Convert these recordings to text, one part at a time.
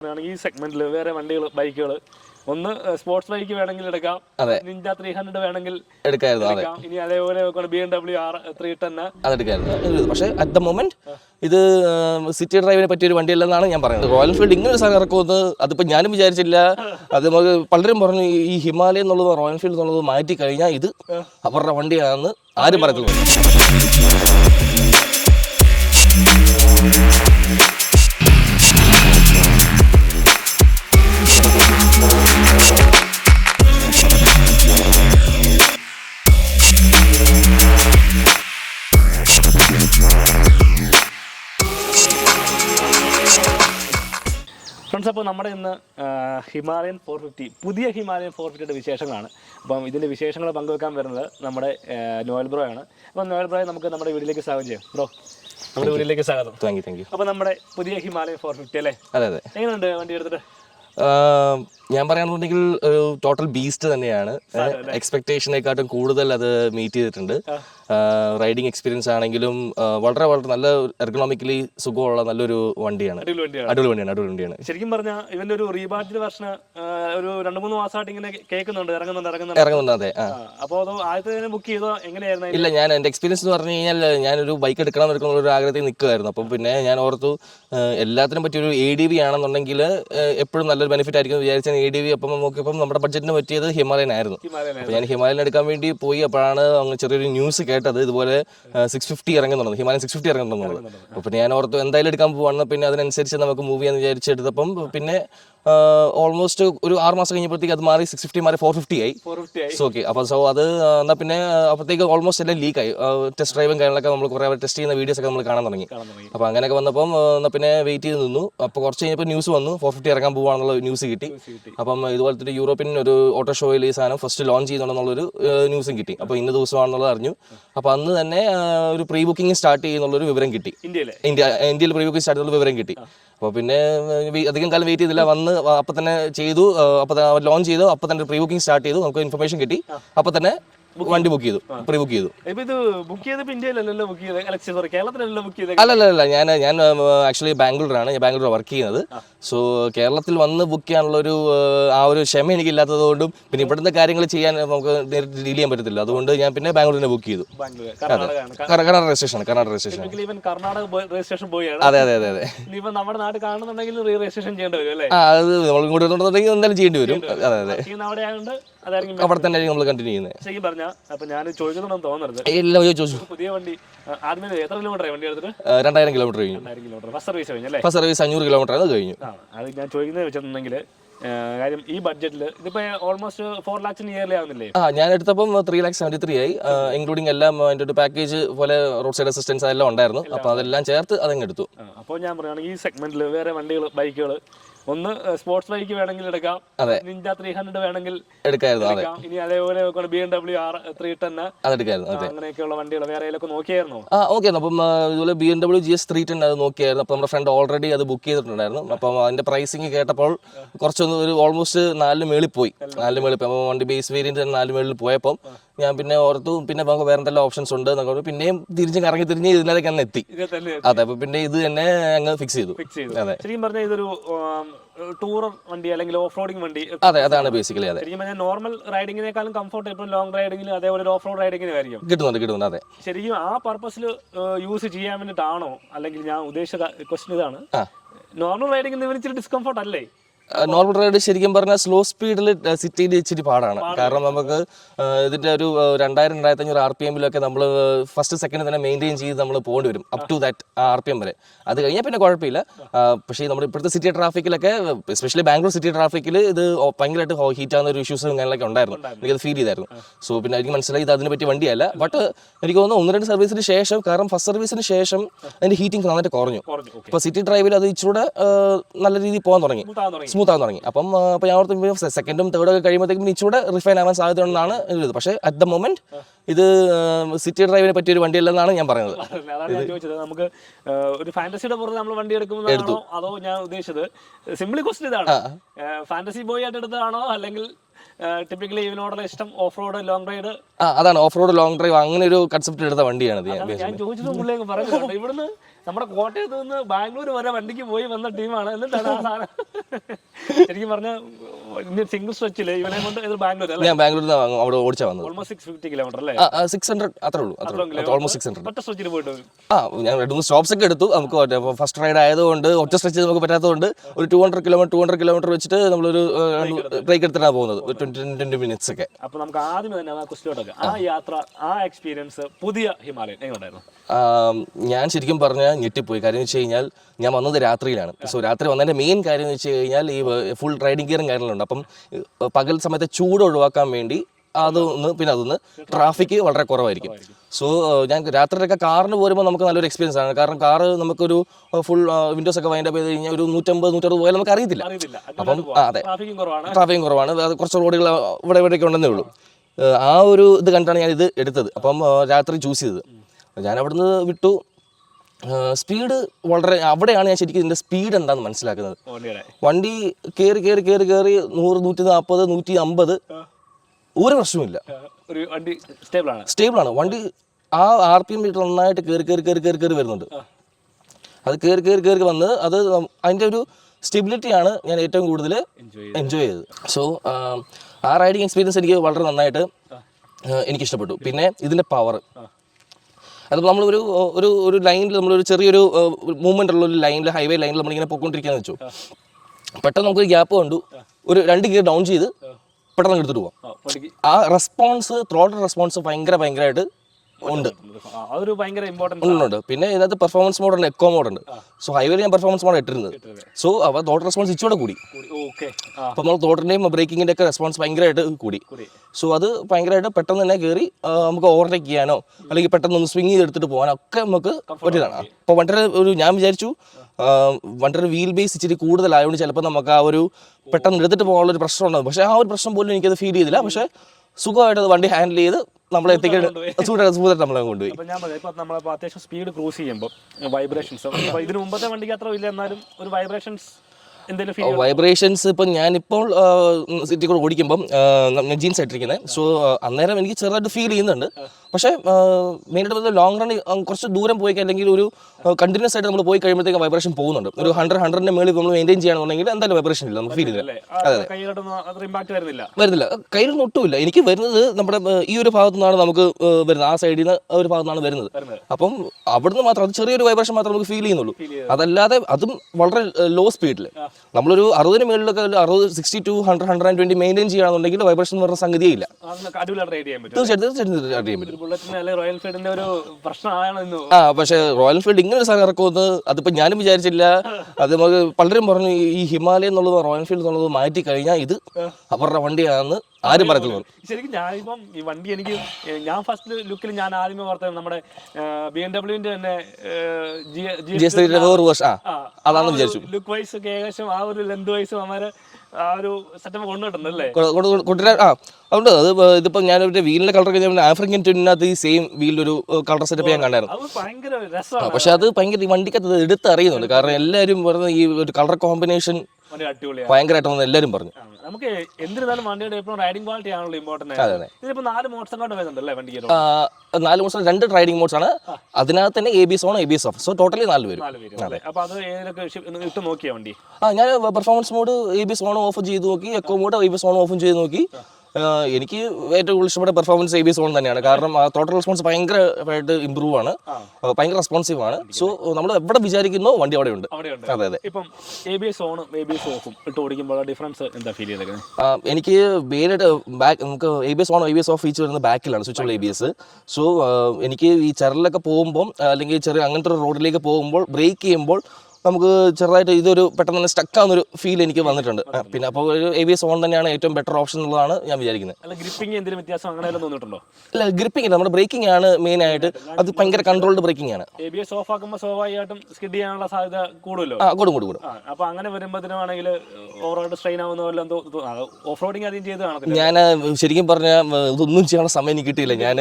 ആണെങ്കിൽ ഈ സെഗ്മെന്റിൽ വേറെ വണ്ടികൾ ബൈക്കുകൾ ഒന്ന് സ്പോർട്സ് ബൈക്ക് വേണമെങ്കിൽ എടുക്കാം. നിഞ്ച ത്രീ ഹൺഡ്രഡ് വേണമെങ്കിൽ ഇനി അതേപോലെ B M W R three ten അതെടുക്കായിരുന്നു പക്ഷേ അറ്റ് ദ മൊമെന്റ് ഇത് സിറ്റി ഡ്രൈവിനെ പറ്റിയ ഒരു വണ്ടിയല്ലെന്നാണ് ഞാൻ പറയുന്നത്. റോയൽ എൻഫീൽഡ് ഇങ്ങനെ ഒരു സാധനം ഇറക്കുമെന്ന് അതിപ്പോൾ ഞാനും വിചാരിച്ചില്ല. അത് പലരും പറഞ്ഞു ഈ- ഹിമാലയം ഹിമാലയ എന്നുള്ളത് റോയൽ എൻഫീൽഡ് എന്നുള്ളത് മാറ്റി കഴിഞ്ഞാൽ ഇത് അവരുടെ വണ്ടിയാണെന്ന് ആരും പറയത്തില്ല. ഫ്രണ്ട്സ് അപ്പോൾ നമ്മുടെ ഇന്ന് ഹിമാലയൻ ഫോർ ഫിഫ്റ്റി പുതിയ ഹിമാലയൻ ഫോർ ഫിഫ്റ്റിയുടെ വിശേഷങ്ങളാണ്. അപ്പം ഇതിന്റെ വിശേഷങ്ങൾ പങ്കുവെക്കാൻ വരുന്നത് നമ്മുടെ നോയൽ ബ്രോ ആണ്. അപ്പം നോയൽ ബ്രോയെ നമുക്ക് നമ്മുടെ വീട്ടിലേക്ക് സ്വാഗതം ചെയ്യാം. ബ്രോ നമ്മുടെ വീട്ടിലേക്ക് സ്വാഗതം. താങ്ക് യു താങ്ക് യു അപ്പോൾ നമ്മുടെ പുതിയ ഹിമാലയൻ ഫോർ ഫിഫ്റ്റി അല്ലേ? അതെ അതെ. എങ്ങനെയുണ്ട് വണ്ടി എടുത്തിട്ട്? ഞാൻ പറയാണെന്നുണ്ടെങ്കിൽ ഒരു ടോട്ടൽ ബീസ്റ്റ് തന്നെയാണ്. എക്സ്പെക്ടേഷനെക്കാട്ടും കൂടുതൽ അത് മീറ്റ് ചെയ്തിട്ടുണ്ട്. റൈഡിങ് എക്സ്പീരിയൻസ് ആണെങ്കിലും വളരെ വളരെ നല്ല എർഗണോമിക്കലി സുഖമുള്ള നല്ലൊരു വണ്ടിയാണ്. അടിപൊളി വണ്ടിയാണ്. അടിപൊളി വണ്ടിയാണ് ശരിക്കും പറഞ്ഞാൽ ഇവന്റെ ഒരു റീബാറ്റിന്റെ വർഷം ഒരു രണ്ട് മൂന്ന് മാസമായിട്ട് ഇങ്ങനെ കേൾക്കുന്നുണ്ട് ഇറങ്ങുന്നുണ്ട് ഇറങ്ങുന്നുണ്ട്. ഇറങ്ങുന്നുണ്ട് അതെ അപ്പോൾ അത് ആദ്യത്തെ ബുക്ക് ചെയ്തോ എങ്ങനെയായിരുന്നു? ഇല്ല ഞാൻ എന്റെ എക്സ്പീരിയൻസ് എന്ന് പറഞ്ഞു കഴിഞ്ഞാൽ ഞാനൊരു ബൈക്ക് എടുക്കണം എടുക്കുന്ന ഒരു ആഗ്രഹത്തിൽ നിൽക്കുമായിരുന്നു അപ്പം പിന്നെ ഞാൻ ഓർത്തു എല്ലാത്തിനും പറ്റിയ ഒരു എ ഡി വി ആണെന്നുണ്ടെങ്കിൽ എപ്പോഴും നല്ലൊരു ബെനിഫിറ്റ് ആയിരിക്കും എന്ന് വിചാരിച്ച എ ഡി വി അപ്പം നോക്കിയപ്പം നമ്മുടെ ബഡ്ജറ്റിന് പറ്റിയത് ഹിമാലയൻ ആയിരുന്നു ഞാൻ ഹിമാലയൻ എടുക്കാൻ വേണ്ടി പോയി അപ്പോഴാണ് ചെറിയൊരു ന്യൂസ് കേട്ടത് ഇതുപോലെ സിക്സ് ഫിഫ്റ്റി ഇറങ്ങുന്നുണ്ട്. ഹിമാലയൻ സിക്സ് ഫിഫ്റ്റി ഇറങ്ങുന്നുള്ളത് അപ്പോൾ പിന്നെ ഞാൻ ഓർത്തു എന്തായാലും എടുക്കാൻ പോവാണ്. പിന്നെ അതിനനുസരിച്ച് നമുക്ക് മൂവി എന്ന് വിചാരിച്ചെടുത്തപ്പം പിന്നെ ഓൾമോസ്റ്റ് ഒരു ആറ് മാസം കഴിഞ്ഞപ്പോഴത്തേക്ക് അത് മാറി സിക്സ് ഫിഫ്റ്റി മാറി ഫോർ ഫിഫ്റ്റി ആയി. സോ ഓക്കെ അപ്പോൾ സോ അത് എന്നാൽ പിന്നെ അപ്പോഴത്തേക്ക് ഓൾമോസ്റ്റ് എല്ലാം ആയി. ടെസ്റ്റ് ഡ്രൈവും കാര്യങ്ങളൊക്കെ നമ്മൾ കുറേ ടെസ്റ്റ് ചെയ്യുന്ന വീഡിയോസ് ഒക്കെ നമ്മൾ കാണാൻ തുടങ്ങി. അപ്പോൾ അങ്ങനെയൊക്കെ വന്നപ്പം എന്നാൽ പിന്നെ വെയിറ്റ് ചെയ്ത് നിന്നു. അപ്പോൾ കുറച്ച് കഴിഞ്ഞപ്പോൾ ന്യൂസ് വന്നു. ഫോർ ഫിഫ്റ്റി ഇറങ്ങാൻ പോവാണെന്നുള്ള ന്യൂസ് കിട്ടി. അപ്പം ഇതുപോലത്തെ ഒരു യൂറോപ്യൻ ഒരു ഓട്ടോ ഷോയിൽ ഈ സാധനം ഫസ്റ്റ് ലോഞ്ച് ചെയ്യുന്നുണ്ടെന്നുള്ളൊരു ന്യൂസും കിട്ടി. അപ്പോൾ ഇന്ന ദിവസമാണെന്നുള്ളത് അറിഞ്ഞു. അപ്പോൾ അന്ന് തന്നെ ഒരു പ്രീ ബുക്കിംഗ് സ്റ്റാർട്ട് ചെയ്യുന്നുള്ളൊരു വിവരം കിട്ടി. ഇന്ത്യയിൽ ഇന്ത്യ ഇന്ത്യയിൽ പ്രീ ബുക്കിംഗ് സ്റ്റാർട്ട് ചെയ്യുന്ന വിവരം കിട്ടി. അപ്പോൾ പിന്നെ അധികം കാലം വെയിറ്റ് ചെയ്തില്ല. വന്ന് അപ്പം തന്നെ ചെയ്തു അപ്പം ലോഞ്ച് ചെയ്തു അപ്പം തന്നെ പ്രീ ബുക്കിംഗ് സ്റ്റാർട്ട് ചെയ്തു. നമുക്ക് ഇൻഫർമേഷൻ കിട്ടി. അപ്പം തന്നെ വണ്ടി ബുക്ക് ചെയ്തു. പ്രീ ബുക്ക് ചെയ്തു. ഇത് ബുക്ക് ഇന്ത്യയിലല്ലല്ലോ ബുക്ക് ചെയ്തത്? സോറി കേരളത്തിലല്ലോ ബുക്ക് ചെയ്തത്? അല്ല അല്ല അല്ല ഞാൻ ഞാൻ ആക്ച്വലി ബാംഗ്ലൂരാണ് ഞാൻ ബാംഗ്ലൂർ വർക്ക് ചെയ്യുന്നത്. സോ കേരളത്തിൽ വന്ന് ബുക്ക് ചെയ്യാനുള്ള ഒരു ആ ഒരു ക്ഷമ എനിക്കില്ലാത്തത് കൊണ്ടും പിന്നെ ഇവിടുത്തെ കാര്യങ്ങൾ ചെയ്യാൻ നമുക്ക് നേരിട്ട് ഡീൽ ചെയ്യാൻ പറ്റത്തില്ല. അതുകൊണ്ട് ഞാൻ പിന്നെ ബാംഗ്ലൂരിനെ ബുക്ക് ചെയ്തു. Karnataka registration Karnataka registration Karnataka registration പോയാണ് അതെ അതെ അതെ അതെ. നമ്മുടെ നാട് കാണുന്നുണ്ടെങ്കിൽ റീ രജിസ്ട്രേഷൻ ചെയ്യേണ്ടി വരും അല്ലേ? ആ അത് നമ്മൾ ഇങ്ങോട്ട് എന്തായാലും ചെയ്യേണ്ടി വരും. അതെ അതെ. അവിടെ തന്നെ നമ്മൾ കണ്ടിന്യൂ ചെയ്യുന്നത് ശരിക്കും പറഞ്ഞ അപ്പൊ ഞാൻ ചോദിക്കുന്നുണ്ടെന്ന് തോന്നരുത്. എല്ലാം ചോദിച്ചു. പുതിയ വണ്ടി ആദ്യമേ എത്ര കിലോമീറ്റർ വണ്ടി എടുത്തിട്ട്? രണ്ടായിരം കിലോമീറ്റർ കഴിഞ്ഞു. രണ്ടായിരം കിലോമീറ്റർ ഫസ്റ്റ് സർവീസ് കഴിഞ്ഞല്ലേ ഫസ്റ്റ് സർവീസ് അഞ്ഞൂറ് കിലോമീറ്റർ അത് കഴിഞ്ഞു. അത് ഞാൻ ചോദിക്കുന്നത് വെച്ചിട്ടുണ്ടെങ്കിൽ കാര്യം ഈ ബഡ്ജറ്റിൽ ഇതിപ്പോ ഓൾമോസ്റ്റ് ഫോർ ലാക്സിന് ഇയർലി ആവുന്നില്ലേ? ആ ഞാൻ എടുത്തപ്പം ത്രീ ലാക്ക് സെവന്റി ത്രീ ആയി ഇൻക്ലൂഡിംഗ് എല്ലാം അതിന്റെ ഒരു പാക്കേജ് പോലെ റോഡ് സൈഡ് അസിസ്റ്റൻസ് എല്ലാം ഉണ്ടായിരുന്നു അപ്പൊ അതെല്ലാം ചേർത്ത് അതങ്ങ് എടുത്തു. അപ്പോൾ ഞാൻ പറയുകയാണെങ്കിൽ ഈ സെഗ്മെന്റിൽ വേറെ വണ്ടികൾ ബൈക്കുകൾ ഒന്ന് സ്പോർട്സ് ബൈക്ക് വേണമെങ്കിൽ എടുക്കാം. നിഞ്ച ത്രീ ഹൺഡ്രഡ് വേണമെങ്കിൽ എടുക്കാം. ഇനി അതേപോലെ B M W R three ten അങ്ങനെയൊക്കെയുള്ള വണ്ടികൾ. വേറെ നോക്കിയായിരുന്നു? ആ ഓക്കെ അപ്പം ഇതുപോലെ B M W G S three ten അത് നോക്കിയായിരുന്നു. അപ്പോൾ നമ്മുടെ ഫ്രണ്ട് ഓൾറെഡി അത് ബുക്ക് ചെയ്തിട്ടുണ്ടായിരുന്നു. അപ്പം അതിന്റെ പ്രൈസിങ് കേട്ടപ്പോൾ കുറച്ചൊന്ന് ഒരു ഓൾമോസ്റ്റ് നാലിന് മേളിൽ പോയി. നാലിന് മേളിൽ പോയി. അപ്പൊ വണ്ടി ബേസ് വേരിയന്റ് നാല് മേളിൽ പോയപ്പം ഞാൻ പിന്നെ ഓർത്തു പിന്നെ നമുക്ക് വേറെ എന്തെല്ലാം ഓപ്ഷൻസ് ഉണ്ട് എന്നൊക്കെ പറഞ്ഞു. പിന്നെയും തിരിച്ച് കറങ്ങി തിരിഞ്ഞ് ഇതിനകത്തേക്ക് തന്നെ എത്തി. അതെ അപ്പോൾ പിന്നെ ഇത് തന്നെ അങ്ങ് ഫിക്സ് ചെയ്തു. ഫിക്സ് ചെയ്തു. അതെ. ശരിക്കും പറഞ്ഞാൽ ഇതൊരു ടൂറർ വണ്ടി അല്ലെങ്കിൽ ഓഫ് റോഡിംഗ് വണ്ടി അതെ അതാണ് ബേസിക്കലി അതെ. ശരിക്കും പറഞ്ഞാൽ നോർമൽ റൈഡിങ്ങിനേക്കാളും കംഫർട്ട് ഇപ്പം ലോങ് റൈഡിങ്ങിന് അതേപോലെ ഓഫ് റോഡ് റൈഡിങ്ങിന് ആയിരിക്കും. കിട്ടുന്നുണ്ട് കിട്ടുന്നുണ്ട് അതെ. ശരിക്കും ആ പർപ്പസിൽ യൂസ് ചെയ്യാൻ വേണ്ടിയിട്ടാണോ? അല്ലെങ്കിൽ ഞാൻ ഉദ്ദേശിച്ച ക്വസ്റ്റ്യൻ ഇതാണ്. നോർമൽ റൈഡിംഗ് ഇവന് ഇച്ചിരി ഡിസ്കംഫർട്ട് അല്ലേ? നോർമൽ റൈഡ് ശരിക്കും പറഞ്ഞാൽ സ്ലോ സ്പീഡിൽ സിറ്റിയിൽ ഇച്ചിരി പാടാണ്. കാരണം നമുക്ക് ഇതിന്റെ ഒരു രണ്ടായിരം രണ്ടായിരത്തി അഞ്ഞൂറ് ആർ പി എമ്മിലൊക്കെ നമ്മൾ ഫസ്റ്റ് സെക്കൻഡ് തന്നെ മെയിന്റെയിൻ ചെയ്ത് നമ്മൾ പോകേണ്ടി വരും. Up to that R P M വരെ. അത് കഴിഞ്ഞാൽ പിന്നെ കുഴപ്പമില്ല. പക്ഷേ നമ്മൾ ഇപ്പോഴത്തെ സിറ്റി ട്രാഫിക്കിലൊക്കെ എസ്പെഷ്യലി ബാംഗ്ലൂർ സിറ്റി ട്രാഫിക്കിൽ ഇത് ഭയങ്കരമായിട്ട് ഹീറ്റ് ആകുന്ന ഒരു ഇഷ്യൂസും കാര്യങ്ങളൊക്കെ ഉണ്ടായിരുന്നു. എനിക്കത് ഫീൽ ചെയ്തായിരുന്നു. സോ പിന്നെ എനിക്ക് മനസ്സിലായി ഇത് അതിനെ പറ്റി വണ്ടിയല്ല. ബട്ട് എനിക്ക് തോന്നുന്നു ഒന്ന് രണ്ട് സർവീസിന് ശേഷം കാരണം ഫസ്റ്റ് സർവീസിന് ശേഷം അതിന്റെ ഹീറ്റിംഗ് നന്നായിട്ട് കുറഞ്ഞു. കുറഞ്ഞു ഇപ്പോൾ സിറ്റി ഡ്രൈവിൽ അത് ഇച്ചിരൂടെ നല്ല രീതിയിൽ പോകാൻ തുടങ്ങി. സ്മൂത്ത് ആകാൻ തുടങ്ങി. അപ്പം ഇപ്പം അപ്പോൾ ഞാൻ ഓർത്ത് സെക്കൻഡും തേർഡും ഒക്കെ കഴിയുമ്പോഴത്തേക്കും ഇച്ചൂടെ റിഫൈൻ ആവാൻ സാധ്യത ഉണ്ടെന്നാണ് ഇത് പക്ഷേ അറ്റ് ദ മൊമെന്റ് ഇത് സിറ്റി ഡ്രൈവിനെ പറ്റിയ ഒരു വണ്ടിയല്ലെന്നാണ് ഞാൻ പറയുന്നത്. നമുക്ക് ഒരു ഫാന്റസിയുടെ പുറത്ത് നമ്മൾ വണ്ടി എടുക്കുമ്പോൾ അതോ ഞാൻ ഉദ്ദേശിച്ചത് സിംപിളി ക്വസ്റ്റ്യൻ ഇതാണ്. ഫാന്റസി ബോയ് ആയിട്ട് എടുത്തതാണോ അല്ലെങ്കിൽ ടിപ്പിക്കലി ഇവനോടുള്ള ഇഷ്ടം ഓഫ് റോഡ് ലോങ് റൈഡ് അതാണ്. ഓഫ് റോഡ് ലോങ് ഡ്രൈവ് അങ്ങനെ ഒരു കൺസെപ്റ്റ് എടുത്ത വണ്ടിയാണ് ഞാൻ പറയുന്നുണ്ട് ഇവിടുന്ന് നമ്മുടെ കോട്ടയത്ത് നിന്ന് ബാംഗ്ലൂർ വരെ വണ്ടിക്ക് പോയി വന്ന ടീമാണ്. എന്നിട്ടാണ് ആ സാധനം ശരിക്കും പറഞ്ഞ സിംഗിൾ സ്ട്രെച്ചിൽ ഇവനെ കൊണ്ട് ഇത് ബാംഗ്ലൂർ അല്ലേ? ഞാൻ ബാംഗ്ലൂരിൽ നിന്ന് അവിടെ ഓടിച്ചാ വന്നത്. ഓൾമോസ്റ്റ് സിക്സ് ഫിഫ്റ്റി കിലോമീറ്റർ അല്ലേ? സിക്സ് ഹൺഡ്രഡ് അത്രേ ഉള്ളൂ അത്രേ ഉള്ളൂ. ഓൾമോസ്റ്റ് സിക്സ് ഹൺഡ്രഡ് ഒറ്റ സ്ട്രെച്ചിൽ പോയിട്ട്? ആ ഞാൻ രണ്ട് മൂന്ന് സ്റ്റോപ്സ് ഒക്കെ എടുത്തു. നമുക്ക് ഫസ്റ്റ് റൈഡ് ആയതുകൊണ്ട് ഒറ്റ സ്ട്രെച്ച് നമുക്ക് പറ്റാത്തതുകൊണ്ട് ഒരു two hundred kilometre two hundred kilometre വെച്ചിട്ട് നമ്മളൊരു ബ്രേക്ക് എടുത്തിട്ടാണ് പോകുന്നത്. ട്വന്റി ട്വന്റി മിനിറ്റ്സ് ഒക്കെ. അപ്പൊ നമുക്ക് ആദ്യം തന്നെ ആ ക്വസ്റ്റിലോട്ടൊക്കെ ആ യാത്ര ആ എക്സ്പീരിയൻസ് പുതിയ ഹിമാലയൻ എങ്ങനെയുണ്ടായിരുന്നു ഉണ്ടായിരുന്നു ഞാൻ ശരിക്കും പറഞ്ഞാൽ ഞെട്ടിപ്പോയി. കാര്യം വെച്ച് കഴിഞ്ഞാൽ ഞാൻ വന്നത് രാത്രിയിലാണ്. സോ രാത്രി വന്നതിന്റെ മെയിൻ കാര്യം എന്ന് വെച്ച് കഴിഞ്ഞാൽ ഈ ഫുൾ റൈഡിംഗ് ഗിയറും കാര്യങ്ങളുണ്ട്. അപ്പം പകൽ സമയത്തെ ചൂട് ഒഴിവാക്കാൻ വേണ്ടി അതൊന്ന് പിന്നെ അതൊന്ന് ട്രാഫിക് വളരെ കുറവായിരിക്കും. സോ ഞാൻ രാത്രിയിലൊക്കെ കാറിന് പോരുമ്പോൾ നമുക്ക് നല്ലൊരു എക്സ്പീരിയൻസ് ആണ്. കാരണം കാറ് നമുക്കൊരു ഫുൾ വിൻഡോസ് ഒക്കെ വൈൻഡപ്പ് ചെയ്ത് കഴിഞ്ഞാൽ ഒരു നൂറ്റമ്പത് നൂറ്ററുപത് പോയാൽ നമുക്ക് അറിയത്തില്ല. അപ്പം അതെ. ട്രാഫിക്കും കുറവാണ്. കുറച്ച് റോഡുകൾ ഇവിടെ ഇവിടെയൊക്കെ ഉണ്ടെന്നേ ഉള്ളൂ. ആ ഒരു ഇത് കണ്ടാണ് ഞാൻ ഇത് എടുത്തത്. അപ്പം രാത്രി ചൂസ് ചെയ്തത്. ഞാൻ അവിടുന്ന് വിട്ടു. സ്പീഡ് വളരെ അവിടെയാണ് ഞാൻ ശരിക്കും ഇതിന്റെ സ്പീഡ് എന്താണെന്ന് മനസ്സിലാക്കുന്നത്. വണ്ടി കയറി കയറി കയറി കയറി നൂറ് നൂറ്റി നാൽപ്പത് നൂറ്റി അമ്പത് ഒരു പ്രശ്നമില്ല സ്റ്റേബിളാണ്. വണ്ടി ആ ആർ പി എം മീറ്റർ നന്നായിട്ട് കയറി കയറി കയറി കയറി കയറി വരുന്നുണ്ട്. അത് കയറി കയറി കയറി വന്ന് അത് അതിന്റെ ഒരു സ്റ്റെബിലിറ്റിയാണ് ഞാൻ ഏറ്റവും കൂടുതൽ എൻജോയ് ചെയ്തത്. സോ ആ റൈഡിങ് എക്സ്പീരിയൻസ് എനിക്ക് വളരെ നന്നായിട്ട് എനിക്ക് ഇഷ്ടപ്പെട്ടു പിന്നെ ഇതിന്റെ പവർ അതിപ്പോൾ നമ്മൾ ഒരു ഒരു ഒരു ലൈനിൽ നമ്മളൊരു ചെറിയൊരു മൂവ്മെന്റ് ഉള്ള ഒരു ലൈനിൽ ഹൈവേ ലൈനിൽ നമ്മളിങ്ങനെ പോയിക്കൊണ്ടിരിക്കുകയെന്ന് വെച്ചു. പെട്ടെന്ന് നമുക്കൊരു ഗ്യാപ്പ് കണ്ടു. ഒരു രണ്ട് ഗിയർ ഡൗൺ ചെയ്ത് പെട്ടെന്ന് എടുത്തിട്ട് പോവാം. ആ റെസ്പോൺസ് ത്രോട്ട് റെസ്പോൺസ് ഭയങ്കര ഭയങ്കരമായിട്ട് ഉണ്ട്. അതൊരു ഭയങ്കര ഇമ്പോർട്ടൻസ് ഉണ്ട് പിന്നെ ഇതിനകത്ത് പെർഫോമൻസ് മോഡുണ്ട് എക്കോ മോഡുണ്ട് സോ ഹൈവേയിൽ ഞാൻ പെർഫോമൻസ് മോഡ് ഇട്ടിരുന്നത്. സോ അവ തോട്ട് റെസ്പോൺസ് ഇച്ചിരി കൂടി അപ്പൊ അപ്പോൾ നമ്മൾ തോട്ടിന്റെയും ബ്രേക്കിങ്ങിന്റെ ഒക്കെ റെസ്പോൺസ് ഭയങ്കരമായിട്ട് കൂടി. സോ അത് ഭയങ്കരമായിട്ട് പെട്ടെന്ന് തന്നെ കയറി നമുക്ക് ഓവർടേക്ക് ചെയ്യാനോ അല്ലെങ്കിൽ പെട്ടെന്ന് ഒന്ന് സ്വിങ് ചെയ്ത് എടുത്തിട്ട് പോകാനോ ഒക്കെ നമുക്ക് പറ്റിയതാണ്. അപ്പോൾ വണ്ടിയുടെ ഒരു ഞാൻ വിചാരിച്ചു വണ്ടിയുടെ വീൽ ബേസ് ഇച്ചിരി കൂടുതലായതുകൊണ്ട് ചിലപ്പോൾ നമുക്ക് ആ ഒരു പെട്ടെന്ന് എടുത്തിട്ട് പോകാനുള്ള ഒരു പ്രശ്നം ഉണ്ടാകും പക്ഷേ ആ ഒരു പ്രശ്നം പോലും എനിക്കത് ഫീൽ ചെയ്തില്ല. പക്ഷേ സുഖമായിട്ട് അത് വണ്ടി ഹാൻഡിൽ ചെയ്ത് നമ്മളെ നമ്മളെ കൊണ്ടുപോയി. അപ്പൊ ഞാൻ പറയാം ഇപ്പൊ നമ്മളിപ്പോ അത്യാവശ്യം സ്പീഡ് ക്രൂസ് ചെയ്യുമ്പോൾ വൈബ്രേഷൻസ് ഇതിന് മുമ്പത്തെ വണ്ടിക്ക് അത്ര ഇല്ല എന്നാലും ഒരു വൈബ്രേഷൻസ് വൈബ്രേഷൻസ് ഇപ്പം ഞാനിപ്പോൾ സിറ്റി കൂടെ ഓടിക്കുമ്പം ഞാൻ ജീൻസ് ആയിട്ടിരിക്കുന്നത് സോ അന്നേരം എനിക്ക് ചെറുതായിട്ട് ഫീൽ ചെയ്യുന്നുണ്ട്. പക്ഷേ മെയിനായിട്ട് ലോങ് റൺ കുറച്ച് ദൂരം പോയി അല്ലെങ്കിൽ ഒരു കണ്ടിന്യൂസ് ആയിട്ട് നമ്മൾ പോയി കഴിയുമ്പോഴത്തേക്ക് വൈബ്രേഷൻ പോകുന്നുണ്ട്. ഒരു ഹൺഡ്രഡ് ഹൺഡ്രഡിന്റെ മേളിൽ നമ്മൾ മെയിന്റെയിൻ ചെയ്യണമെന്നുണ്ടെങ്കിൽ എന്തായാലും വൈബ്രേഷൻ ഇല്ല നമുക്ക് ഫീൽ ചെയ്യില്ല അതെ വരുന്നില്ല. വരുന്നില്ല. കയ്യിലൊന്നും ഒട്ടുമില്ല. എനിക്ക് വരുന്നത് നമ്മുടെ ഈ ഒരു ഭാഗത്തു നിന്നാണ് നമുക്ക് വരുന്നത്. ആ സൈഡിൽ നിന്ന് ഒരു ഭാഗത്തു നിന്നാണ് വരുന്നത്. വരുന്നത്. അപ്പം അവിടുന്ന് മാത്രം അത് ചെറിയൊരു വൈബ്രേഷൻ മാത്രം നമുക്ക് ഫീൽ ചെയ്യുന്നുള്ളൂ. അതല്ലാതെ അതും വളരെ ലോ. സ്പീഡിൽ നമ്മളൊരു അറുപതിന് മുകളിലൊക്കെ അറുപത് sixty two hundred hundred and twenty maintain ചെയ്യുകയാണെന്നുണ്ടെങ്കിൽ വൈബ്രേഷൻ എന്ന് പറഞ്ഞ സംഗതിയേ ഇല്ല തീർച്ചയായിട്ടും ചെയ്യാൻ പറ്റും. ആ പക്ഷേ റോയൽ എൻഫീൽഡ് ഇങ്ങനെ ഒരു സാധനം ഇറക്കുമെന്ന് അതിപ്പോൾ ഞാനും വിചാരിച്ചില്ല. അത് നമുക്ക് പലരും പറഞ്ഞു ഈ- ഈ ഹിമാലയം എന്നുള്ളത് റോയൽ ഫീൽഡ് എന്നുള്ളത് മാറ്റി കഴിഞ്ഞാൽ ഇത് അവരുടെ വണ്ടിയാണെന്ന് ആരും പറയത്തില്ല ശരിക്കും ഞാനിപ്പം ഈ വണ്ടി എനിക്ക് ഞാൻ ഫസ്റ്റ് ലുക്കിൽ ഞാൻ ആദ്യമേ പറഞ്ഞത് നമ്മുടെ ബി എം ഡബ്ല്യുവിന്റെ തന്നെ ജി എസ് അതാണെന്ന് വിചാരിച്ചു. ലുക്ക് വൈസ് ഒക്കെ ഏകദേശം ആ ഒരു ലെന്ത് വൈസ് അവർ ആ ഒരു സെറ്റപ്പ് കൊണ്ടുപോയിട്ടുണ്ട് അല്ലേ കൊ- കൊണ്ട് കൊണ്ടുവരാൻ ആ. അതുകൊണ്ട് അത് ഇതിപ്പോൾ ഞാൻ ഒരു വീലിന്റെ കളർ കഴിഞ്ഞാൽ ആഫ്രിക്കൻ ട്വിനകത്ത് ഈ സെയിം വീലൊരു കളർ സെറ്റപ്പ് ഞാൻ കണ്ടായിരുന്നു. അത് ഭയങ്കര രസമാണ്. പക്ഷെ അത് ഭയങ്കര ഈ വണ്ടിക്കകത്ത് എടുത്ത് അറിയുന്നുണ്ട്. കാരണം എല്ലാവരും പറഞ്ഞ ഈ ഒരു കളർ കോമ്പിനേഷൻ ഭയങ്കരമായിട്ടെന്ന് എല്ലാവരും പറഞ്ഞു. നമുക്ക് എന്തിരുന്നാലും വണ്ടിയുടെ എപ്പോഴും റൈഡിംഗ് ക്വാളിറ്റി ആണല്ലോ. ഇതിപ്പോ നാല് മോഡ്സ് അങ്ങോട്ട് വണ്ടിക്ക് നാല് മോഡ്സ് രണ്ട് റൈഡിംഗ് മോഡ്സ് ആണ്. അതിനകത്ത് തന്നെ A B S on A B S off so totally നാല് പേര് അപ്പൊ അത് ഇട്ട് നോക്കിയ വണ്ടി? ആ ഞാൻ performance mode A B S on off ചെയ്ത് നോക്കി eco mode A B S on ഓഫും ചെയ്ത് നോക്കി. എനിക്ക് ഏറ്റവും കൂടുതൽ ഇഷ്ടപ്പെട്ട പെർഫോമൻസ് എ ബി സോൺ തന്നെയാണ്. കാരണം ആ ടോട്ടൽ റെസ്പോൺസ് ഭയങ്കരമായിട്ട് ഇമ്പ്രൂവ് ആണ്. ഭയങ്കര റെസ്പോൺസീവ് ആണ്. സോ നമ്മൾ എവിടെ വിചാരിക്കുന്നോ വണ്ടി അവിടെ ഉണ്ട്. അതെ അതെ. ഇപ്പം എ ബി എസ് ഓണും എ ബി എസ് ഇട്ട് ഓടിക്കുമ്പോൾ ഡിഫറൻസ് എന്താ ഫീൽ ചെയ്തേക്കുന്നത് എനിക്ക് മെയിനായിട്ട് ബാക്ക് നമുക്ക് A B S on A B S off feature വരുന്നത് ബാക്കിലാണ് സ്വിച്ച് ഉള്ള എ ബി എസ് സോ എനിക്ക് ഈ ചരലിലൊക്കെ പോകുമ്പോൾ അല്ലെങ്കിൽ ചെറിയ അങ്ങനത്തെ ഒരു റോഡിലേക്ക് പോകുമ്പോൾ ബ്രേക്ക് ചെയ്യുമ്പോൾ നമുക്ക് ചെറുതായിട്ട് ഇതൊരു പെട്ടെന്ന് തന്നെ സ്റ്റക്ക് ആവുന്നൊരു ഫീൽ എനിക്ക് വന്നിട്ടുണ്ട്. പിന്നെ അപ്പോൾ ഒരു എ ബി എസ് ഓൺ തന്നെയാണ് ഏറ്റവും ബെറ്റർ ഓപ്ഷൻ എന്നുള്ളതാണ് ഞാൻ വിചാരിക്കുന്നത്. അല്ല ഗ്രിപ്പിംഗ് ഇല്ല നമ്മുടെ ബ്രേക്കിംഗ് ആണ് മെയിൻ ആയിട്ട്. അത് ഭയങ്കര കൺട്രോൾഡ് ബ്രേക്കിംഗ് ആണ്. എ ബി എസ് ഓഫ് ആക്കുമ്പോൾ സ്വാഭാവികമായിട്ടും സ്കിഡ് ചെയ്യാനുള്ള സാധ്യത കൂടുമല്ലോ? ആ കൂടും കൂടും കൂടും. അപ്പോൾ അപ്പൊ അങ്ങനെ വരുമ്പോഴത്തേനാണെങ്കിൽ ഓവറോഡ് സ്ട്രെയിൻ ആവുന്ന പോലെ എന്തോ ഓഫ് റോഡിങ് ആദ്യം ചെയ്ത് കാണത്തില്ല. ഞാൻ ശരിക്കും പറഞ്ഞാൽ ഇതൊന്നും ചെയ്യാനുള്ള സമയം എനിക്ക് കിട്ടിയില്ല. ഞാൻ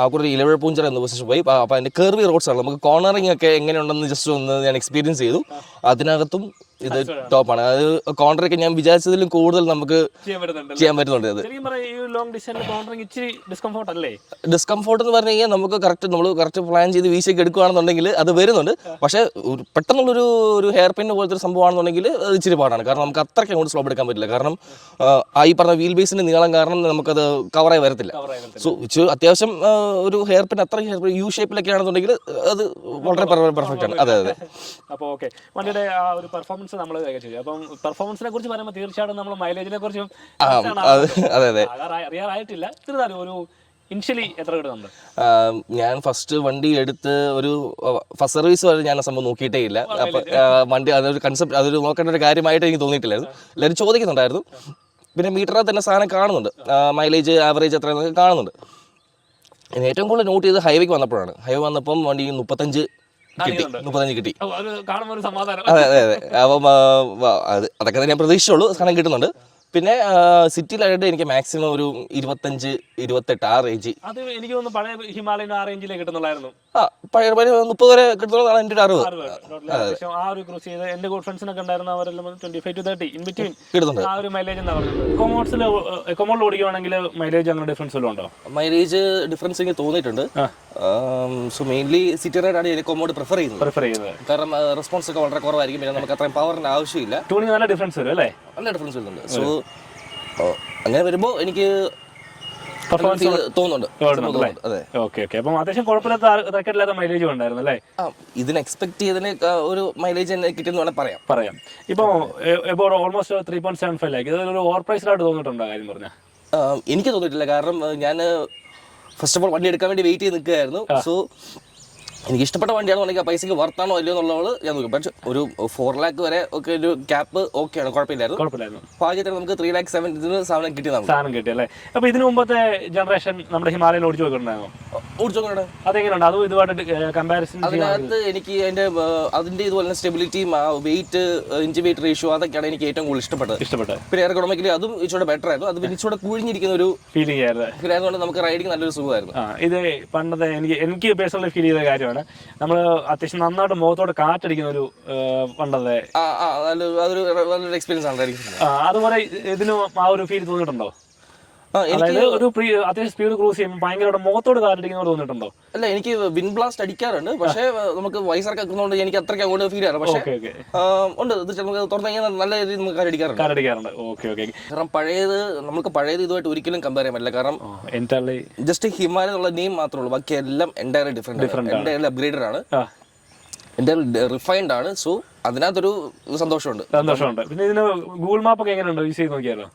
ആ കൂടെ ഇലവഴ പൂഞ്ചറ എന്ന പൊസിഷൻ പോയി. അപ്പോൾ അതിന്റെ കർവി റോഡ്സ് ആണ്. നമുക്ക് കോർണറിംഗ് ഒക്കെ എങ്ങനെയുണ്ടെന്ന് ജസ്റ്റ് ഒന്ന് ഞാൻ എക്സ്പീരിയൻസ് ചെയ്തു. അതിനകത്തും ഇത് ടോപ്പാണ് അത് കോൺട്രൊക്കെ ഞാൻ വിചാരിച്ചതിലും കൂടുതൽ നമുക്ക് ചെയ്യാൻ പറ്റുന്നുണ്ട് ഇച്ചിരി ഡിസ്കംഫോർട്ട് എന്ന് പറഞ്ഞു കഴിഞ്ഞാൽ നമുക്ക് കറക്റ്റ് നമ്മൾ കറക്റ്റ് പ്ലാൻ ചെയ്ത് വീശയ്ക്ക് എടുക്കുകയാണെന്നുണ്ടെങ്കിൽ അത് വരുന്നുണ്ട്. പക്ഷേ പെട്ടെന്നുള്ളൊരു ഒരു ഹെയർ പിൻ പോലത്തെ ഒരു സംഭവമാണെന്നുണ്ടെങ്കിൽ അത് ഇച്ചിരി പാടാണ്. കാരണം നമുക്ക് അത്രയ്ക്ക് അങ്ങോട്ട് സ്ലോപ്പ് എടുക്കാൻ പറ്റില്ല. കാരണം ആ, ഈ പറഞ്ഞ വീൽ ബേസിന്റെ നീളം കാരണം നമുക്കത് കവറായി വരത്തില്ല. സോ അത്യാവശ്യം ഒരു ഹെയർ പിൻ അത്ര ഹെയർ പിൻ യു ഷേപ്പിലൊക്കെ ആണെന്നുണ്ടെങ്കിൽ അത് വളരെ പെർഫെക്റ്റ് ആണ്. അതെ അതെ. അപ്പോൾ ഓക്കെ വണ്ടിയുടെ ആ ഒരു പെർഫോമൻസ് നമ്മൾ ചെയ്തു അപ്പം പെർഫോമൻസിനെ കുറിച്ച് പറയുമ്പോൾ തീർച്ചയായിട്ടും നമ്മൾ മൈലേജിനെ കുറിച്ചും അത് അതെ അറിയാറായിട്ടില്ല. ചെറുതാലും ഒരു ഇനിഷ്യലി എത്ര കിട്ടുന്നുണ്ട് ഞാൻ ഫസ്റ്റ് വണ്ടി എടുത്ത് ഒരു ഫസ്റ്റ് സർവീസ് വരെ ഞാൻ ആ സംഭവം നോക്കിയിട്ടേ ഇല്ല. അപ്പൊ വണ്ടി അതൊരു കൺസെപ്റ്റ് അതൊരു നോക്കേണ്ട ഒരു കാര്യമായിട്ട് എനിക്ക് തോന്നിയിട്ടില്ലായിരുന്നു. എല്ലാവരും ചോദിക്കുന്നുണ്ടായിരുന്നു. പിന്നെ മീറ്ററിൽ തന്നെ സാധനം കാണുന്നുണ്ട്. മൈലേജ് ആവറേജ് എത്രയെന്നൊക്കെ കാണുന്നുണ്ട്. ഏറ്റവും കൂടുതൽ നോട്ട് ചെയ്ത് ഹൈവേക്ക് വന്നപ്പോഴാണ്. ഹൈവേ വന്നപ്പം വണ്ടി മുപ്പത്തഞ്ച് മുപ്പത്തഞ്ച് കിട്ടി. കാണുമ്പോൾ ഒരു സമാധാനം. അതെ അതെ അതെ. അപ്പം അതൊക്കെ തന്നെ ഞാൻ പ്രതീക്ഷിച്ചുള്ളൂ. സാധനം കിട്ടുന്നുണ്ട്. പിന്നെ സിറ്റിയിലായിട്ട് എനിക്ക് മാക്സിമം ഒരു ഇരുപത്തഞ്ച് ഇരുപത്തെട്ട് ആ റേഞ്ച് അത് എനിക്ക് തോന്നുന്നു പഴയ ഹിമാലയൻ ആ കിട്ടുന്നുള്ളായിരുന്നു. ആ പഴയ പഴയ മുപ്പത് വരെ കിട്ടുന്നതാണ് എന്റെ ഒരു അറിവ്. ആ ഒരു ക്രൂസ് ചെയ്ത് എന്റെ ഗുഡ് ഫ്രണ്ട്സിനൊക്കെ ഉണ്ടായിരുന്ന അവരെല്ലാം twenty five to thirty in between കിട്ടുന്നുണ്ട്. ആ ഒരു മൈലേജ് എന്താ പറയുന്നത്. എക്കോമോട്സിൽ എക്കോമോഡിൽ ഓടിക്കുകയാണെങ്കിൽ മൈലേജ് അങ്ങനെ ഡിഫറൻസ് വല്ലതും ഉണ്ടോ? മൈലേജ് ഡിഫറൻസ് എനിക്ക് തോന്നിയിട്ടുണ്ട്. സോ മെയിൻലി സിറ്റി റൈഡാണ് എനിക്ക് കൊമ്മോട് പ്രിഫർ ചെയ്യുന്നത്. പ്രിഫർ ചെയ്യുന്നത്. കാരണം റെസ്പോൺസ് ഒക്കെ വളരെ കുറവായിരിക്കും. പിന്നെ നമുക്ക് അത്രയും പവറിന്റെ ആവശ്യമില്ല. ടൂണിങ് നല്ല ഡിഫറൻസ് വരും അല്ലേ? നല്ല ഡിഫറൻസ് വരുന്നുണ്ട്. സോ അങ്ങനെ വരുമ്പോൾ എനിക്ക് ഇതിന് എക്സ്പെക്ട് ചെയ്തതിന് ഒരു മൈലേജ് തന്നെ കിട്ടിയെന്ന് വേണമെങ്കിൽ പറയാം. പറയാം. ഇപ്പൊ ഇപ്പോൾ almost three point seven five lakh. ഇതൊരു ഓവർ പ്രൈസ്ഡ് ആയിട്ട് തോന്നിയിട്ടുണ്ടോ കാര്യം പറഞ്ഞാൽ എനിക്ക് തോന്നിട്ടില്ല കാരണം ഞാൻ ഫസ്റ്റ് ഓഫ് ഓൾ വണ്ടി എടുക്കാൻ വേണ്ടി വെയിറ്റ് ചെയ്ത് നിൽക്കുകയായിരുന്നു. സോ എനിക്ക് ഇഷ്ടപ്പെട്ട വണ്ടിയാണെന്നുണ്ടെങ്കിൽ ആ പൈസക്ക് വർത്താണോ ഇല്ലയോ എന്നുള്ളത് ഞാൻ നോക്കും പക്ഷെ ഒരു ഫോർ ലാക്ക് വരെ ഒക്കെ ഒരു ക്യാപ്പ് ഓക്കെയാണ് കുഴപ്പമില്ലായിരുന്നു. ഭാഗ്യത്തിന് നമുക്ക് ത്രീ ലാക്ക് സെവന്റിന് സാധനം കിട്ടി സാധനം കിട്ടി അല്ലേ? അപ്പൊ ഇതിനു മുമ്പത്തെ ജനറേഷൻ നമ്മുടെ ഹിമാലയൻ ഓടിച്ചു നോക്കിയിട്ടുണ്ടായിരുന്നു ഓടിച്ചോക്കണേ അതെങ്ങനെയുണ്ട്? അതും ഇതുമായിട്ട് കമ്പാരിസൺ അതിനകത്ത് എനിക്ക് അതിന്റെ അതിന്റെ ഇതുപോലെ സ്റ്റെബിലിറ്റി സ്റ്റെബിലിറ്റിയും വെയിറ്റ് ഇഞ്ച് വെയിറ്റ് റേഷ്യോ അതൊക്കെയാണ് എനിക്ക് ഏറ്റവും കൂടുതൽ ഇഷ്ടപ്പെട്ടത്. ഇഷ്ടപ്പെട്ടത്. പിന്നെ എയർക്കോണമിക്കലി അതും ഇച്ചിരി ബെറ്റർ ആയിരുന്നു. അത് പിന്നെ ഇച്ചിരി കുഴിഞ്ഞിരിക്കുന്ന ഒരു ഫീലിംഗ് ആയിരുന്നു. ഫീൽ ആയതുകൊണ്ട് നമുക്ക് റൈഡിങ് നല്ലൊരു സുഖമായിരുന്നു. ഇത് പണ്ടത്തെ എനിക്ക് എനിക്ക് പേഴ്സണലി ഫീൽ ചെയ്ത കാര്യമാണ്. നമ്മൾ അത്യാവശ്യം നന്നായിട്ട് മുഖത്തോട് കാറ്റടിക്കുന്ന ഒരു വണ്ടല്ലേ അതൊരു എക്സ്പീരിയൻസ് ആണ് അതുപോലെ ഇതിനും ആ ഒരു ഫീൽ തോന്നിയിട്ടുണ്ടോ? അതായത് ഒരു pre- അത്യാവശ്യം സ്പീഡ് ക്രൂസ് ചെയ്യുമ്പോൾ ഭയങ്കര മുഖത്തോട് കാറ്റടിക്കുന്ന പോലെ തോന്നിയിട്ടുണ്ടോ? അല്ല എനിക്ക് വിൻ ബ്ലാസ്റ്റ് അടിക്കാറുണ്ട്. പക്ഷേ നമുക്ക് വയസ്സൊക്കെ വെക്കുന്നതുകൊണ്ട് എനിക്ക് അത്രയ്ക്ക് അങ്ങോട്ട് ഫീൽ ചെയ്യാറ് പക്ഷേ ഉണ്ട്. ഇത് നമുക്ക് തുറന്നു കഴിഞ്ഞാൽ നല്ല രീതിയിൽ നമുക്ക് അടിക്കാറുണ്ട് കാറ്റടിക്കാറുണ്ട് ഓക്കെ ഓക്കെ കാരണം പഴയത് നമുക്ക് പഴയത് ഇതുമായിട്ട് ഒരിക്കലും കമ്പയർ ചെയ്യാൻ പറ്റില്ല. കാരണം ജസ്റ്റ് ഹിമാലയ എന്നുള്ള നെയിം മാത്രമേ ഉള്ളൂ. ബാക്കി എല്ലാം എന്റയർലി ഡിഫറെന്റ് എന്റയർലി അപ്ഗ്രേഡഡ് ആണ്. റിഫൈൻഡ് ആണ്. സോ അതിനകത്തൊരു സന്തോഷമുണ്ട്. സന്തോഷമുണ്ട്. പിന്നെ ഇതിന് ഗൂഗിൾ മാപ്പ് ഒക്കെ എങ്ങനെയുണ്ട്? യൂസ് ചെയ്ത് നോക്കിയാലോ?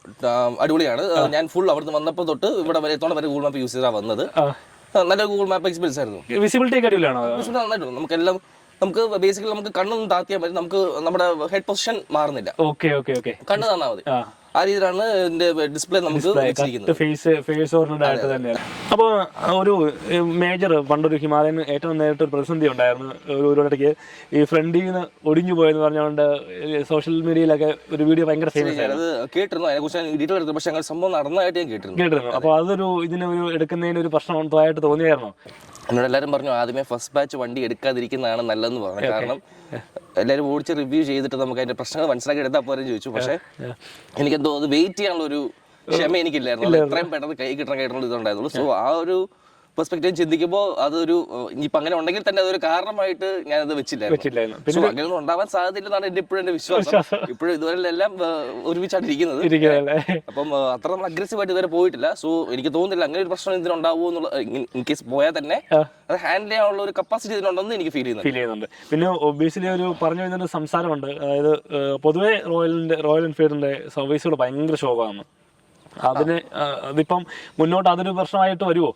അടിപൊളിയാണ്. ഞാൻ ഫുൾ അവിടുന്ന് വന്നപ്പോൾ തൊട്ട് ഇവിടെ വരെ എത്തോളം വരെ ഗൂഗിൾ മാപ്പ് യൂസ് ചെയ്താ വന്നത്. നല്ല ഗൂഗിൾ മാപ്പ് എക്സ്പീരിയൻസ് ആയിരുന്നു. വിസിബിലിറ്റി അടിപൊളിയാണോ? നന്നായിട്ടുണ്ട്. നമുക്കെല്ലാം നമുക്ക് ബേസിക്കലി നമുക്ക് കണ്ണൊന്നും താത്തിയാൽ മതി. നമുക്ക് നമ്മുടെ ഹെഡ് പൊസിഷൻ മാറുന്നില്ല. ഓക്കെ ഓക്കെ ഓക്കെ കണ്ണ് തന്നാൽ മതി. ആ രീതിയിലാണ് ഇതിന്റെ ഡിസ്പ്ലേ നമുക്ക് ഫേസ് ഫേസ് ഓറിയന്റഡ് ആയിട്ട് തന്നെയാണ്. അപ്പോൾ ഒരു മേജർ പണ്ടൊരു ഹിമാലയൻ ഏറ്റവും നേരിട്ട് ഒരു പ്രതിസന്ധി ഉണ്ടായിരുന്നു. ഒരു ഇടയ്ക്ക് ഈ ഫ്രണ്ടിൽ നിന്ന് ഒടിഞ്ഞു പോയെന്ന് പറഞ്ഞുകൊണ്ട് സോഷ്യൽ മീഡിയയിലൊക്കെ ഒരു വീഡിയോ ഭയങ്കര ഫേമസ് ആയിരുന്നു. കേട്ടിരുന്നു. അതിനെ കുറിച്ച് ഡീറ്റെയിൽ എടുത്തു. പക്ഷെ സംഭവം നടന്നതായിട്ട് ഞാൻ കേട്ടിരുന്നു. കേട്ടിരുന്നു. അപ്പോൾ അതൊരു ഇതിന് ഒരു എടുക്കുന്നതിന് ഒരു പ്രശ്നമായിട്ട് തോന്നിയായിരുന്നു? എന്നോട് എല്ലാവരും പറഞ്ഞു ആദ്യമേ ഫസ്റ്റ് ബാച്ച് വണ്ടി എടുക്കാതിരിക്കുന്നതാണ് നല്ലതെന്ന് പറഞ്ഞു. കാരണം എല്ലാവരും ഓടിച്ച് റിവ്യൂ ചെയ്തിട്ട് നമുക്ക് അതിന്റെ പ്രശ്നങ്ങൾ മനസ്സിലാക്കി എടുത്താൽ പോലും ചോദിച്ചു. പക്ഷേ എനിക്കെന്തോ അത് വെയിറ്റ് ചെയ്യാനുള്ള ഒരു ക്ഷമ എനിക്കില്ലായിരുന്നു. എത്രയും പെട്ടെന്ന് കൈ കിട്ടണം കേട്ടുള്ള ഇതുണ്ടായിരുന്നുള്ളൂ. സോ ആ ഒരു പെർസ്പെക്റ്റീവ് ചിന്തിക്കുമ്പോൾ അതൊരു ഇനിയിപ്പോൾ അങ്ങനെ ഉണ്ടെങ്കിൽ തന്നെ അതൊരു കാരണമായിട്ട് ഞാനത് വെച്ചില്ലായിരുന്നു. വെച്ചില്ലായിരുന്നു. സോ അങ്ങനെയൊന്നും ഉണ്ടാവാൻ സാധ്യതയില്ലെന്നാണ് എന്റെ ഇപ്പോഴും വിശ്വാസം. ഇപ്പോഴും ഇതുവരെ എല്ലാം ഒരുമിച്ചാണ് ഇരിക്കുന്നത്. അപ്പം അത്ര നമ്മൾ അഗ്രസീവ് ആയിട്ട് ഇതുവരെ പോയിട്ടില്ല. സോ എനിക്ക് തോന്നുന്നില്ല അങ്ങനെ ഒരു പ്രശ്നം ഇതിനുണ്ടാവുമോ എന്നുള്ള ഇൻ കേസ് പോയാൽ തന്നെ അത് ഹാൻഡിൽ ചെയ്യാനുള്ള ഒരു കപ്പാസിറ്റി ഇതിനുണ്ടെന്ന് എനിക്ക് ഫീൽ ചെയ്യുന്നുണ്ട്. ഫീൽ ചെയ്യുന്നുണ്ട്. പിന്നെ ഒബിയസ്ലി ഒരു പറഞ്ഞു വരുന്ന സംസാരമുണ്ട്. അതായത് പൊതുവേ പൊതുവെ റോയലിന്റെ റോയൽ എൻഫീൽഡിന്റെ സർവീസുകൾ ഭയങ്കര ശോകമാണ് അതിന് അതിപ്പം മുന്നോട്ട് അതൊരു പ്രശ്നമായിട്ട് വരുമോ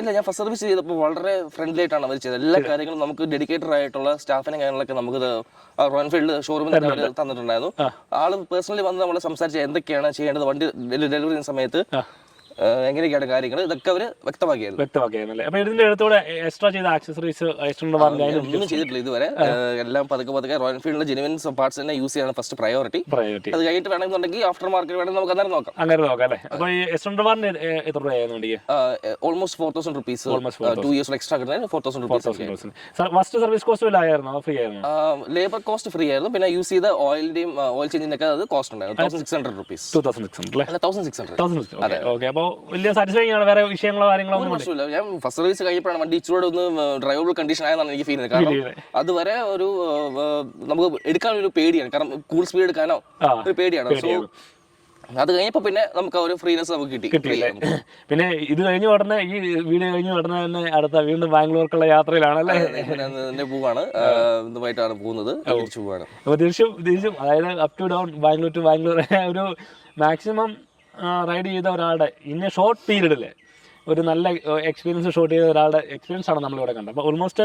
ഇല്ല ഞാൻ ഫസ്റ്റ് സർവീസ് ചെയ്തപ്പോൾ വളരെ ഫ്രണ്ട്ലി ആയിട്ടാണ് അവർ ചെയ്തത്. എല്ലാ കാര്യങ്ങളും നമുക്ക് ഡെഡിക്കേറ്റഡ് ആയിട്ടുള്ള സ്റ്റാഫിനെ കാര്യങ്ങളൊക്കെ നമുക്ക് റോയൽ എൻഫീൽഡ് ഷോറൂമിൽ തന്നിട്ടുണ്ടായിരുന്നു. ആൾ പേഴ്സണലി വന്ന് നമ്മൾ സംസാരിച്ച് എന്തൊക്കെയാണ് ചെയ്യേണ്ടത് വണ്ടി ഡെലിവറി ചെയ്യുന്ന സമയത്ത് എങ്ങനെയൊക്കെയാണ് കാര്യങ്ങൾ ഇതൊക്കെ അവർ വ്യക്തമാക്കിയായിരുന്നു. വ്യക്തമാക്കിയായിരുന്നു അപ്പൊ ഇതിന്റെ അടുത്തൂടെ എക്സ്ട്രാ ചെയ്ത ആക്സസറീസ് ഒന്നും ചെയ്തിട്ടില്ല ഇതുവരെ. എല്ലാം പതുക്കെ പതുക്കെ റോയൽ എൻഫീൽഡിലെ ജെനുവിൻ പാർട്സ് തന്നെ യൂസ് ചെയ്യാണ് ഫസ്റ്റ് പ്രയോറിറ്റി പ്രയോറിറ്റി അത് കഴിഞ്ഞിട്ട് വേണമെന്നുണ്ടെങ്കിൽ ആഫ്റ്റർ മാർക്കറ്റ് വേണമെങ്കിൽ നമുക്ക് അന്നേരം നോക്കാം. അങ്ങനെ നോക്കാം അല്ലേ? അപ്പൊ ഈ എത്ര രൂപയായിരുന്നു almost four thousand rupees two years extra കിട്ടുന്നത് four thousand rupees first service cost ആയിരുന്നു ഫ്രീ ആയിരുന്നു? ലേബർ കോസ്റ്റ് ഫ്രീ ആയിരുന്നു. പിന്നെ യൂസ് ചെയ്ത ഓയിലിന്റെയും ഓയിൽ ചേഞ്ചിന്റെ ഒക്കെ അത് കോസ്റ്റ് ഉണ്ടായിരുന്നു thousand six hundred rupees two thousand six hundred thousand six hundred അതെ. ഓക്കെ അപ്പോൾ വലിയ സാറ്റിസ്ഫൈങ് ആണ്. വേറെ വിഷയങ്ങളോ കാര്യങ്ങളോ ഒന്നും പ്രശ്നമില്ല ഞാൻ ഫസ്റ്റ് സർവീസ് കഴിഞ്ഞപ്പോഴാണ് വണ്ടി ഇച്ചിരി ഒന്ന് ഡ്രൈവബിൾ കണ്ടീഷൻ ആയെന്നാണ് എനിക്ക് ഫീൽ ചെയ്യുന്നത്. കാരണം അതുവരെ ഒരു നമുക്ക് എടുക്കാൻ ഒരു പേടിയാണ്. കാരണം കൂൾ സ്പീഡ് എടുക്കാനോ ഒരു പേടിയാണ്. സോ അത് കഴിഞ്ഞപ്പോ പിന്നെ നമുക്ക് ഒരു ഫ്രീനെസ് നമുക്ക് കിട്ടി. പിന്നെ ഇത് കഴിഞ്ഞ ഉടനെ ഈ വീഡിയോ കഴിഞ്ഞ ഉടനെ തന്നെ അടുത്ത വീണ്ടും ബാംഗ്ലൂർക്കുള്ള യാത്രയിലാണ് എന്റെ പോവാണ്. ഇതുമായിട്ടാണ് പോകുന്നത്. തിരിച്ചു പോവാണ്. അപ്പൊ തിരിച്ചും തിരിച്ചും അതായത് up to down Bangalore to Bangalore. ഒരു മാക്സിമം റൈഡ് ചെയ്ത ഒരാളുടെ ഇന്ന ഷോർട്ട് പീരീഡിൽ ഒരു നല്ല എക്സ്പീരിയൻസ് ഷോട്ട് ചെയ്ത ഒരാളുടെ എക്സ്പീരിയൻസ് ആണ് നമ്മളിവിടെ കണ്ടത്. അപ്പോൾ ഓൾമോസ്റ്റ്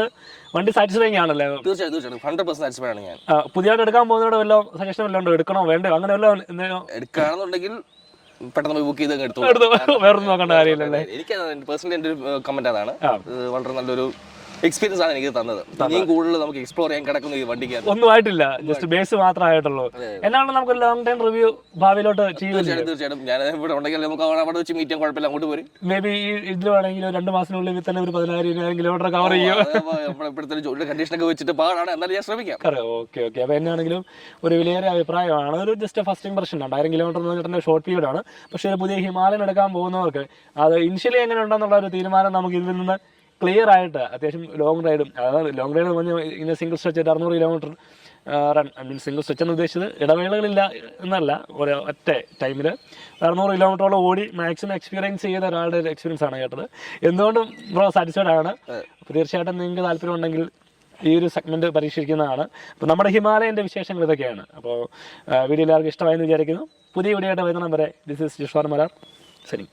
വണ്ടി സാറ്റിസ്ഫൈങ് ആണല്ലേ? തീർച്ചയായും തീർച്ചയായും. ഹൺഡ്രഡ് പെർസെന്റ് സാറ്റിസ്ഫൈഡ് ആണ് ഞാൻ. ആ, പുതിയതായിട്ട് എടുക്കാൻ പോകുന്നവരുടെ വല്ല സജഷൻ വല്ലതും ഉണ്ടോ? എടുക്കണോ? വേണ്ടോ അങ്ങനെ വല്ല എടുക്കുകയാണെന്നുണ്ടെങ്കിൽ പെട്ടെന്ന് പോയി ബുക്ക് ചെയ്ത് എടുത്തു? വേറൊന്നും നോക്കേണ്ട കാര്യമില്ലല്ലേ? എനിക്ക് പേഴ്സണലി എന്റെ ഒരു കമന്റ് അതാണ്. വളരെ നല്ലൊരു എക്സ്പീരിയൻസ് ആണ് എനിക്ക് തന്നത്. ഇനിയും കൂടുതൽ നമുക്ക് എക്സ്പ്ലോർ ചെയ്യാൻ കിടക്കുന്ന ഈ വണ്ടിക്ക് ഒന്നും ആയിട്ടില്ല. ജസ്റ്റ് ബേസ് മാത്രമായിട്ടുള്ളൂ എന്നാണ് നമുക്ക് ലോങ് ടൈം റിവ്യൂ ഭാവിയിലോട്ട് തീർച്ചയായിട്ടും ഞാൻ ഇവിടെ ഉണ്ടെങ്കിൽ നമുക്ക് അവിടെ വെച്ച് മീറ്റ് കുഴപ്പമില്ല അങ്ങോട്ട് പോരും. മേ ബി ഇതിൽ വേണമെങ്കിൽ രണ്ട് മാസത്തിനുള്ളിൽ തന്നെ ഒരു പതിനായിരം കിലോമീറ്റർ കവർ ചെയ്യും ഇപ്പോഴത്തെ ജോലിയുടെ കണ്ടീഷനൊക്കെ വെച്ചിട്ട് പാടാണ്. എന്നാലും ഞാൻ ശ്രമിക്കാം. Okay okay. അപ്പോൾ എന്നാണെങ്കിലും ഒരു വിലയേറെ അഭിപ്രായമാണ്. ഒരു ജസ്റ്റ് ഫസ്റ്റ് ഇംപ്രഷൻ രണ്ടായിരം കിലോമീറ്റർ എന്ന് പറഞ്ഞാൽ ഷോർട്ട് പീരീഡ് ആണ്. പക്ഷേ ഒരു പുതിയ ഹിമാലയൻ എടുക്കാൻ പോകുന്നവർക്ക് അത് ഇനിഷ്യലി എങ്ങനെ ഉണ്ടെന്നുള്ള ഒരു തീരുമാനം നമുക്ക് ഇതിൽ നിന്ന് ക്ലിയർ ആയിട്ട് അത്യാവശ്യം ലോങ് റൈഡും അതായത് ലോങ് റൈഡ് എന്ന് പറഞ്ഞാൽ ഇങ്ങനെ സിംഗിൾ സ്ട്രെച്ച് ആയിട്ട് അറുന്നൂറ് kilometre run I mean single stretch എന്ന് ഉദ്ദേശിച്ചത് ഇടവേളകളില്ല എന്നല്ല ഒരു ഒറ്റ ടൈമിൽ അറുന്നൂറ് കിലോമീറ്ററോളം ഓടി മാക്സിമം എക്സ്പീരിയൻസ് ചെയ്ത ഒരാളുടെ ഒരു എക്സ്പീരിയൻസ് ആണ് കേട്ടത്. എന്തുകൊണ്ടും ബ്രോ സാറ്റിസ്ഫൈഡ് ആണ്. തീർച്ചയായിട്ടും നിങ്ങൾക്ക് താല്പര്യം ഉണ്ടെങ്കിൽ ഈ ഒരു സെഗ്മെന്റ് പരീക്ഷിക്കുന്നതാണ്. അപ്പോൾ നമ്മുടെ ഹിമാലയന്റെ വിശേഷങ്ങൾ ഇതൊക്കെയാണ്. അപ്പോൾ വീഡിയോ എല്ലാവർക്കും ഇഷ്ടമായെന്ന് വിചാരിക്കുന്നു. പുതിയ വീഡിയോ ആയിട്ട് വരുന്ന വരെ ദിസ് ഇസ് ജിഷ്വാർ മലാർ ശരി